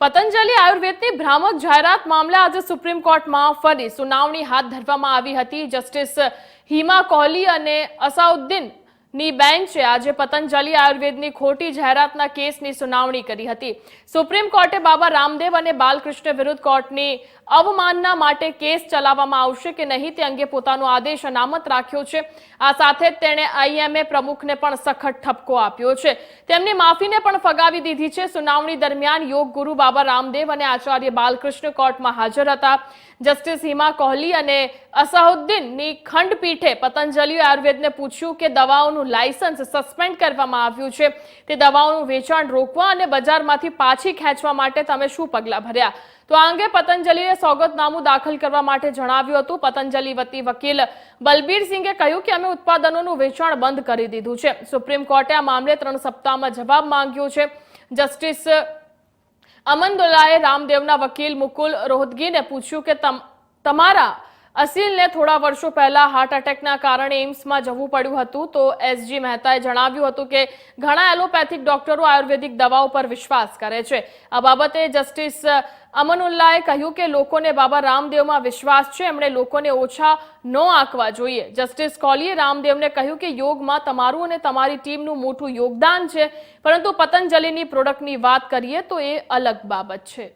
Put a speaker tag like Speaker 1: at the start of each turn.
Speaker 1: પતંજલિ આયુર્વેદની ભ્રામક જાહેરાત મામલે આજે સુપ્રીમ કોર્ટમાં ફરી સુનાવણી હાથ ધરવામાં આવી હતી. જસ્ટિસ હિમા કોહલી અને અસાઉદ્દીન ની બેન્ચે આજે પતંજલિ આયુર્વેદની ખોટી જાહેરાતના કેસની સુનાવણી કરી હતી. સુપ્રીમ કોર્ટે બાબા રામદેવ અને બાલકૃષ્ણ વિરુદ્ધ કોર્ટની અવમાનના માટે કેસ ચલાવવામાં આવશે કે નહીં તે અંગે પોતાનો આદેશ અનામત રાખ્યો છે. આ સાથે જ તેણે આઈએમએ પ્રમુખને પણ સખત ઠપકો આપ્યો છે. તેમની માફીને પણ ફગાવી દીધી છે. સુનાવણી દરમિયાન યોગ ગુરુ બાબા રામદેવ અને આચાર્ય બાલકૃષ્ણ કોર્ટમાં હાજર હતા. જસ્ટિસ હિમા કોહલી અને અસાહુદ્દીનની ખંડપીઠે પતંજલિ આયુર્વેદને પૂછ્યું કે દવાઓનું લાયસન્સ સસ્પેન્ડ કરવામાં આવ્યું છે. તે દવાઓનું વેચાણ રોકવા અને બજારમાંથી પાછી ખેંચવા માટે તમે શું પગલાં ભર્યા? તો આ અંગે પતંજલિએ સોગતનામું દાખલ કરવા માટે જણાવ્યું હતું. પતંજલિ વતી વકીલ બલબીર સિંઘે કહ્યું કે અમે ઉત્પાદનોનું વેચાણ બંધ કરી દીધું છે. સુપ્રીમ કોર્ટે આ મામલે ત્રણ સપ્તાહમાં જવાબ માંગ્યો છે. જસ્ટિસ અમનદુલ્લાએ રામદેવના વકીલ મુકુલ રોહતગીને પૂછ્યું કે તમારા અસીલને થોડા વર્ષો પહેલા હાર્ટ એટેકના કારણે એમ્સમાં જવું પડ્યું હતું, તો એસજી મહેતાએ જણાવ્યું હતું કે ઘણા એલોપેથિક ડોક્ટરો આયુર્વેદિક દવાઓ પર વિશ્વાસ કરે છે. આ બાબતે જસ્ટિસ અમનુલ્લાએ કહ્યું કે લોકોને બાબા રામદેવમાં વિશ્વાસ છે, એમણે લોકોને ઓછા ન આંકવા જોઈએ. જસ્ટિસ કોલીએ રામદેવને કહ્યું કે યોગમાં તમારું અને તમારી ટીમનું મોટું યોગદાન છે, પરંતુ પતંજલિની પ્રોડક્ટની વાત કરીએ તો એ અલગ બાબત છે.